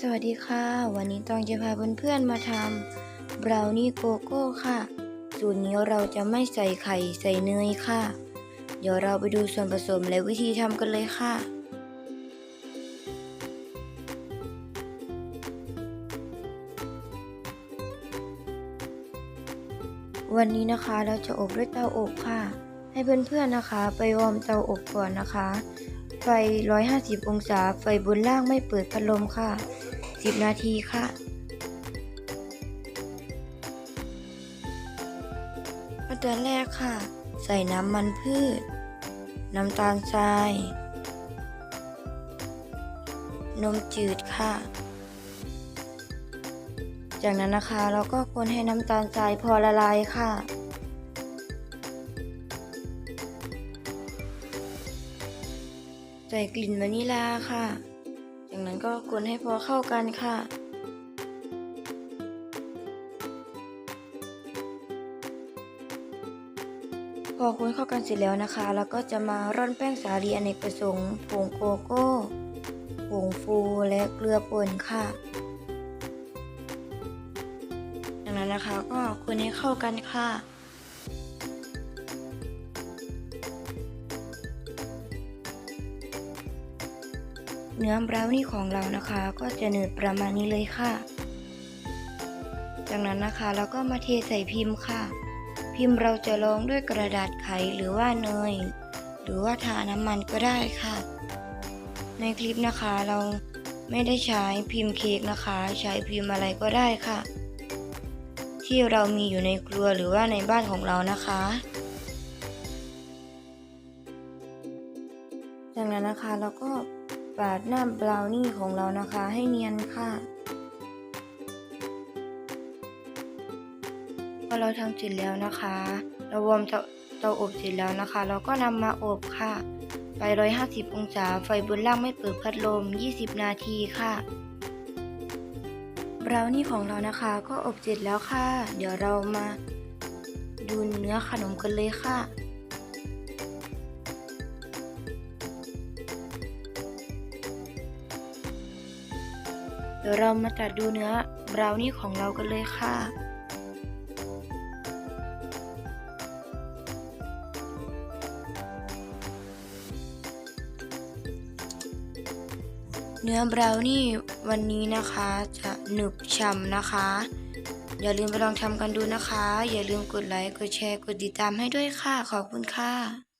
สวัสดีค่ะ วันนี้ต้องจะพาเพื่อนๆมาทำบราวนี่โกโก้ค่ะ สูตรนี้เราจะไม่ใส่ไข่ใส่เนยค่ะ เดี๋ยวเราไปดูส่วนผสมและวิธีทำกันเลยค่ะ วันนี้นะคะเราจะอบด้วยเตาอบค่ะ ให้เพื่อนๆนะคะ ไปวอร์มเตาอบก่อนนะคะ ไฟ 150 องศา ไฟบนล่างไม่เปิดพัดลมค่ะ 10 นาทีค่ะ ขั้นตอนแรกค่ะ ใส่น้ำมันพืช น้ำตาลทราย นมจืดค่ะ จากนั้นนะคะเราก็คนให้น้ำตาลทรายพอละลายค่ะใส่กลิ่นวานิลาค่ะ จากนั้นก็คนให้พอเข้ากันค่ะ พอคนเข้ากันเสร็จแล้วนะคะแล้วก็จะมาร่อนแป้งสาลีอเนกประสงค์ผงโกโก้ผงฟูและเกลือป่นค่ะจากนั้นนะคะก็คนให้เข้ากันค่ะ เนื้อบราวนี่ของเรานะคะ ก็จะหนืดประมาณนี้เลยค่ะ จากนั้นนะคะเราก็มาเทใส่พิมพ์ค่ะ พิมพ์เราจะรองด้วยกระดาษไขหรือว่าเนย หรือว่าทาน้ำมันก็ได้ค่ะ ในคลิปนะคะเราไม่ได้ใช้พิมพ์เค้กนะคะ ใช้พิมพ์อะไรก็ได้ค่ะ ที่เรามีอยู่ในครัวหรือว่าในบ้านของเรานะคะจากนั้นนะคะเราก็ ปาดหน้าบราวนี่ของเรานะคะ ให้เนียนค่ะ พอเราทำเสร็จแล้วนะคะ เราวอร์มเตาเตาอบเสร็จแล้วนะคะ เราก็นำมาอบค่ะไฟ150 องศา ไฟบนล่างไม่เปิดพัดลม 20 นาทีค่ะบราวนี่ของเรานะคะ ก็อบเสร็จแล้วค่ะ เดี๋ยวเรามาดูเนื้อขนมกันเลยค่ะ ดี๋ยวเรามาตัดดูเนื้อบราวนี่ของเรากันเลยค่ะ เนื้อบราวนี่วันนี้นะคะจะหนึบฉ่ำนะคะ อย่าลืมไปลองทำกันดูนะคะ อย่าลืมกดไลค์ กดแชร์ กดติดตามให้ด้วยค่ะ ขอบคุณค่ะ